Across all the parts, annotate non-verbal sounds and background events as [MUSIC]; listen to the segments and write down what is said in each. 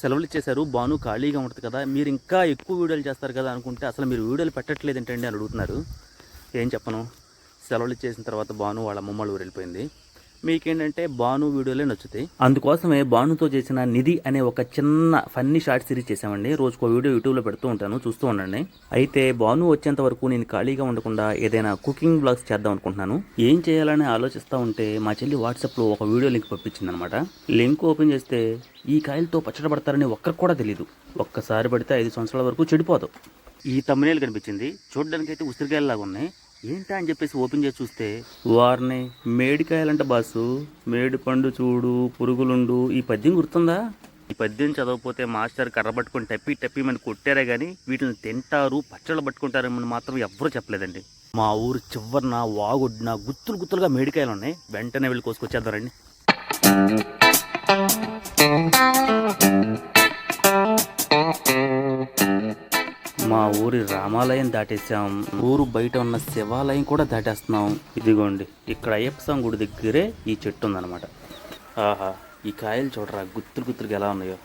సెలవులు ఇచ్చేశారు బాను ఖాళీగా ఉంటుంది కదా. మీరు ఇంకా ఎక్కువ వీడియోలు చేస్తారు కదా అనుకుంటే అసలు మీరు వీడియోలు పెట్టట్లేదు ఏంటండి అని అడుగుతున్నారు. ఏం చెప్పను? సెలవులు ఇచ్చేసిన తర్వాత బాను వాళ్ళ అమ్మమ్మ వాళ్ళ ఊరు వెళ్ళిపోయింది. మీకేంటంటే బాను వీడియోలే నచ్చుతాయి. అందుకోసమే బానుతో చేసిన నిధి అనే ఒక చిన్న ఫన్నీ షార్ట్ సిరీస్ చేసామండి రోజుకో వీడియో యూట్యూబ్లో పెడుతూ ఉంటాను చూస్తూ ఉండండి. అయితే బాను వచ్చేంత వరకు నేను ఖాళీగా ఉండకుండా ఏదైనా కుకింగ్ బ్లాగ్స్ చేద్దాం అనుకుంటున్నాను. ఏం చేయాలని ఆలోచిస్తూ ఉంటే మా చెల్లి వాట్సాప్లో ఒక వీడియో లింక్ పంపించింది అనమాట లింక్ ఓపెన్ చేస్తే ఈ కాయలతో పచ్చడి పడతారని ఒక్కరికి కూడా తెలియదు ఒక్కసారి పడితే ఐదు సంవత్సరాల వరకు చెడిపోదు. ఈ తమ్మినేలు కనిపించింది. చూడడానికి అయితే ఉసిరికాయలాగా ఉన్నాయి. ఏంటా అని చెప్పేసి ఓపెన్ చేసి చూస్తే వారిని మేడికాయలంట బాసు. మేడి పండు చూడు పురుగులుండు. ఈ పద్యం గుర్తుందా? ఈ పద్యం చదవకపోతే మాస్టర్ కర్ర పట్టుకొని టప్పి టప్పి మన కొట్టారే కానీ వీటిని తింటారు పచ్చళ్ళు పట్టుకుంటారని మాత్రం ఎవ్వరూ చెప్పలేదండి. మా ఊరు చివరిన వాగొడ్డిన గుత్తులు గుత్తులుగా మేడికాయలు ఉన్నాయి వెంటనే వెళ్ళి కోసుకొచ్చేద్దారండి మా ఊరి రామాలయం దాటేసాం ఊరు బయట ఉన్న శివాలయం కూడా దాటేస్తున్నాం. ఇదిగోండి ఇక్కడ అయ్యప్ప స్వామి గుడి దగ్గరే ఈ చెట్టు ఉందన్నమాట. ఆహా ఈ కాయలు చూడరా గుత్తులు గుత్తులుగా ఎలా ఉన్నాయో.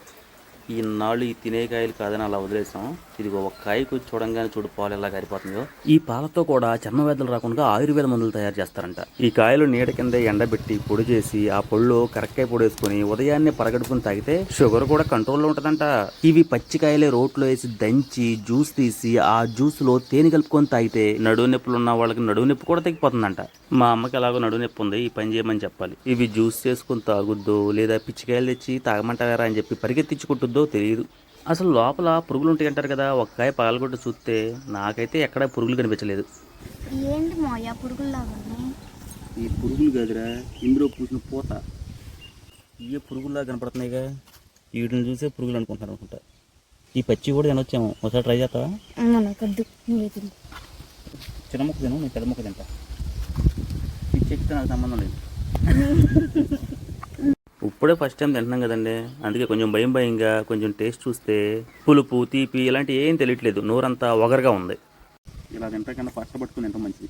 ఈ నాళ్ళు ఈ తినేకాయలు కాదని అలా వదిలేసాం. ఇదిగో ఒక కాయకు చూడంగానే చూడు పాలు ఎలా గారిపోతుందో ఈ పాలతో కూడా చర్మ వ్యాధులు రాకుండా ఆయుర్వేద మందులు తయారు చేస్తారంట. ఈ కాయలు నీడ కింద ఎండబెట్టి పొడి చేసి ఆ పొడిలో కరక్కాయ పొడి వేసుకుని ఉదయాన్నే పరగడుకుని తాగితే షుగర్ కూడా కంట్రోల్లో ఉంటదంట. ఇవి పచ్చికాయలే రోట్లో వేసి దంచి జ్యూస్ తీసి ఆ జ్యూస్లో తేనె కలుపుకొని తాగితే నడువు నొప్పులు ఉన్న వాళ్ళకి నడువు నొప్పి కూడా తగ్గిపోతుందంట. మా అమ్మకి ఎలాగో నడువు నొప్పి ఉంది ఈ పని చేయమని చెప్పాలి. ఇవి జ్యూస్ చేసుకుని తాగుద్దు లేదా పిచ్చికాయలు తెచ్చి తాగమంటారా అని చెప్పి పరిగెత్తించుకుంటుంది తెలియదు. అసలు లోపల పురుగులు ఉంటాయి అంటారు కదా ఒక్కాయ పగలగొట్టు చూస్తే నాకైతే ఎక్కడ పురుగులు కనిపించలేదు. ఏంటి మోయ పురుగుల్లాగా ఈ పురుగులు కాదురా ఇందులో పూసిన పూత. ఇవే పురుగుల్లా కనపడుతున్నాయిగా? వీటిని చూసే పురుగులు అనుకుంటాను అనుకుంటా. ఈ పచ్చి కూడా తినొచ్చాము. ఒకసారి ట్రై చేస్తావా? చిన్న ముక్క తిను నేను పెద్ద ముక్క తింటా. పిచ్చి ఎక్కితే నాకు సంబంధం లేదు. [LAUGHS] ఇప్పుడే ఫస్ట్ టైం తింటున్నాం కదండి. అందుకే కొంచెం భయం భయంగా కొంచెం టేస్ట్ చూస్తే పులుపు తీపి ఇలాంటి ఏం తెలియట్లేదు. నోరంతా ఒగరుగా ఉంది. ఇలా తింటే కన్నా పట్టుకుని ఎంత మంచిది.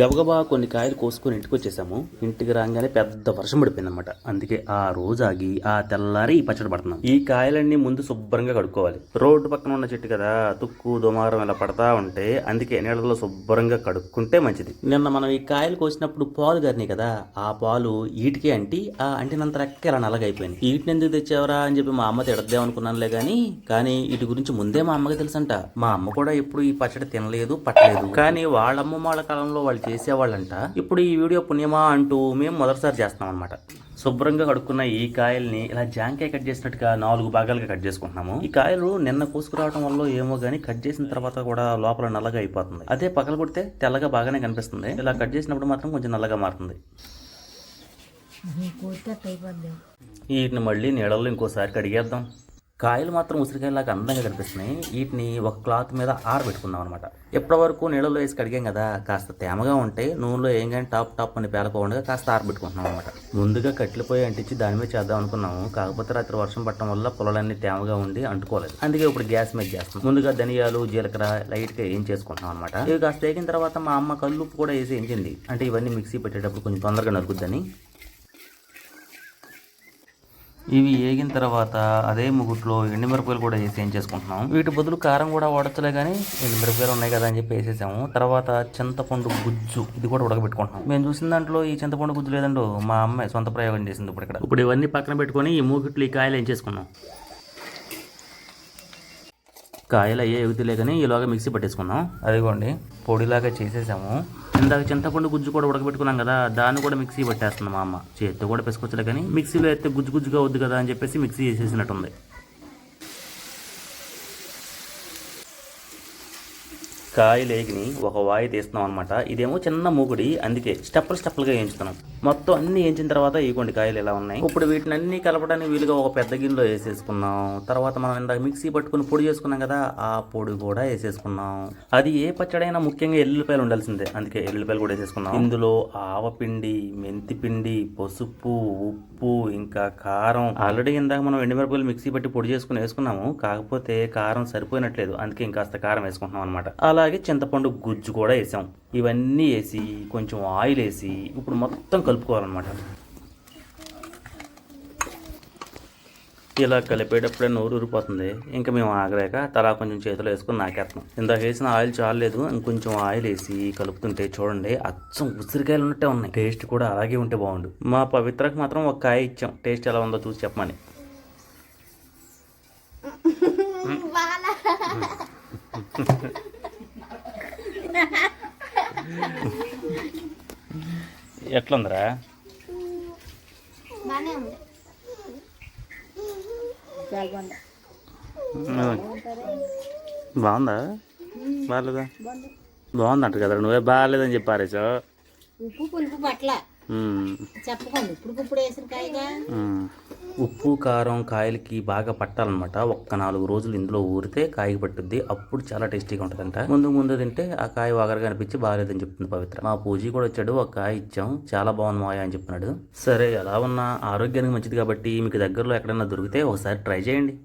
గబగబా కొన్ని కాయలు కోసుకొని ఇంటికి వచ్చేసాము. ఇంటికి రాగానే పెద్ద వర్షం పడిపోయింది అనమాట అందుకే ఆ రోజు ఆగి ఆ తెల్లారి ఈ పచ్చడి పడుతున్నాం. ఈ కాయలన్నీ ముందు శుభ్రంగా కడుక్కోవాలి. రోడ్డు పక్కన ఉన్న చెట్టు కదా తుక్కు దుమారం ఇలా పడతా ఉంటే అందుకే నీళ్ళలో శుభ్రంగా కడుక్కుంటే మంచిది. నిన్న మనం ఈ కాయలు కోసినప్పుడు పాలు గారినాయి కదా ఆ పాలు ఈటికి అంటి ఆ అంటినంత రెక్క ఇలా నల్లగైపోయింది. వీటిని ఎందుకు తెచ్చావరా? అని చెప్పి మా అమ్మ తిడద్దాం అనుకున్నానులే గానీ కానీ వీటి గురించి ముందే మా అమ్మకి తెలుసంట. మా అమ్మ కూడా ఎప్పుడు ఈ పచ్చడి తినలేదు పట్టలేదు. కానీ వాళ్ళ అమ్మమ్మ వాళ్ళ కాలంలో వాళ్ళు చేసేవాళ్ళంట. ఇప్పుడు ఈ వీడియో పుణ్యమా అంటూ మేము మొదటిసారి చేస్తున్నాం అనమాట శుభ్రంగా కడుక్కున్న ఈ కాయల్ని ఇలా జాంకాయ కట్ చేసినట్టుగా నాలుగు భాగాలుగా కట్ చేసుకుంటున్నాము. ఈ కాయలు నిన్న కోసుకురావడం వల్ల ఏమో గానీ కట్ చేసిన తర్వాత కూడా లోపల నల్లగా అయిపోతుంది. అదే పగల కొడితే తెల్లగా బాగానే కనిపిస్తుంది. ఇలా కట్ చేసినప్పుడు మాత్రం కొంచెం నల్లగా మారుతుంది. వీటిని మళ్ళీ నీళ్ళల్లో ఇంకోసారి కడిగేద్దాం. కాయలు మాత్రం ఉసిరికాయలాగా అందంగా కనిపిస్తున్నాయి. వీటిని ఒక క్లాత్ మీద ఆరబెట్టుకుందాం అనమాట ఎప్పటి వరకు నీళ్ళలో వేసి కడిగాం కదా కాస్త తేమగా ఉంటే నూనెలో ఏం కానీ టాప్ టాప్ అని పేలకోకుండా కాస్త ఆరబెట్టుకుంటున్నాం అనమాట ముందుగా కట్టెలు అంటించి దాని మీద చేద్దాం అనుకున్నాము. కాకపోతే రాత్రి వర్షం పట్టడం వల్ల పొలాలన్నీ తేమగా ఉండి అంటుకోలేదు. అందుకే ఇప్పుడు గ్యాస్ మీద చేస్తాం ముందుగా ధనియాలు జీలకర్ర లైట్గా ఏం చేసుకుంటున్నాం అనమాట ఇవి కాస్త వేగిన తర్వాత మా అమ్మ కల్లుప్పు కూడా వేసి ఎంచింది అంటే ఇవన్నీ మిక్సీ పెట్టేటప్పుడు కొంచెం తొందరగా నరుకుద్దని ఇవి వేగిన తర్వాత అదే ముగుట్లో ఎండుమిరపకాయలు కూడా వేసి ఏం చేసుకుంటున్నాం? వీటి బదులు కారం కూడా వాడచ్చలే కానీ ఎండుమిరపకాయలు ఉన్నాయి కదా అని చెప్పి వేసేసాము. తర్వాత చింతపండు గుజ్జు ఇది కూడా ఉడకబెట్టుకుంటున్నాం. మేము చూసిన దాంట్లో ఈ చింతపండు గుజ్జు లేదండో మా అమ్మాయి సొంత ప్రయోగం చేసింది ఇప్పుడు ఇక్కడ. ఇప్పుడు ఇవన్నీ పక్కన పెట్టుకొని ఈ మూగిట్లు ఈ కాయలు ఏం చేసుకున్నాం కాయలు అయ్యే ఎగుతులే కానీ ఈలోగా మిక్సీ పట్టేసుకున్నాం అదిగోండి పొడిలాగా చేసేసాము. ఇందాక చింతపండు గుజ్జు కూడా ఉడకబెట్టుకున్నాం కదా దాన్ని కూడా మిక్సీ పట్టేస్తుంది మా అమ్మ. చేత్తో కూడా పెసుకొచ్చలే కానీ మిక్సీలో అయితే గుజ్జు గుజ్జుగా వద్దు కదా అని చెప్పేసి మిక్సీ చేసేసినట్టుంది. కాయలేగిని ఒక వాయి తీస్తున్నాం అనమాట ఇదేమో చిన్న మూగుడి అందుకే స్టెప్పులు స్టెప్పులుగా వేయించుతున్నాం. మొత్తం అన్ని వేయించిన తర్వాత ఇగోండి కాయలు ఇలా ఉన్నాయి. ఇప్పుడు వీటిని అన్ని కలపడానికి వీలుగా ఒక పెద్ద గిన్నెలో వేసేసుకున్నాం తర్వాత మనం ఇందాక మిక్సీ పట్టుకుని పొడి చేసుకున్నాం కదా ఆ పొడి కూడా వేసేసుకున్నాం అది ఏ పచ్చడైనా ముఖ్యంగా ఎల్లుల్లిపాయలు ఉండాల్సిందే. అందుకే ఎల్లుల్లిపాయలు కూడా వేసేసుకున్నాం ఇందులో ఆవపిండి మెంతి పిండి పసుపు ఉప్పు ఇంకా కారం. ఆల్రెడీ ఇందాక మనం ఎండుమిరపకాయలు మిక్సీ పట్టి పొడి చేసుకుని వేసుకున్నాము. కాకపోతే కారం సరిపోయినట్లేదు. అందుకే ఇంకాస్త కారం వేసుకుంటున్నాం అనమాట అలాగే చింతపండు గుజ్జు కూడా వేసాం. ఇవన్నీ వేసి కొంచెం ఆయిల్ వేసి ఇప్పుడు మొత్తం కలుపుకోవాలన్నమాట. ఇలా కలిపేటప్పుడే నోరు ఊరిపోతుంది. ఇంకా మేము ఆగలేక తలా కొంచెం చేతిలో వేసుకొని నాకేస్తున్నాం ఇందాక వేసిన ఆయిల్ చాలలేదు. ఇంకొంచెం ఆయిల్ వేసి కలుపుతుంటే చూడండి అచ్చం ఉసిరికాయలు ఉన్నట్టే ఉన్నాయి. టేస్ట్ కూడా అలాగే ఉంటే బాగుండు. మా పవిత్రకు మాత్రం ఒక కాయ ఇచ్చాం. టేస్ట్ ఎలా ఉందో చూసి చెప్పమని. [LAUGHS] ఎట్లుందిరా? బాగుందా. బాగాలేదా? బాగుందంట కదా నువ్వే బాగాలేదని చెప్పారేసా? ఉప్పు పులుపు పట్ల. చెప్పకండి. ఇప్పుడు వేసిన కాయగా? ఉప్పు కారం కాయలకి బాగా పట్టాలన్నమాట. ఒక్క నాలుగు రోజులు ఇందులో ఊరితే కాయ పట్టుద్ది. అప్పుడు చాలా టేస్టీగా ఉంటుందంట. ముందు ముందు తింటే ఆ కాయ వగరగా అనిపించి బాగాలేదని చెప్తుంది పవిత్ర. మా పూజీ కూడా వచ్చాడు ఒక కాయ ఇచ్చాం. చాలా బాగుంది మాయ అని చెప్పినాడు. సరే ఎలా ఉన్నా ఆరోగ్యానికి మంచిది కాబట్టి మీకు దగ్గరలో ఎక్కడైనా దొరికితే ఒకసారి ట్రై చేయండి.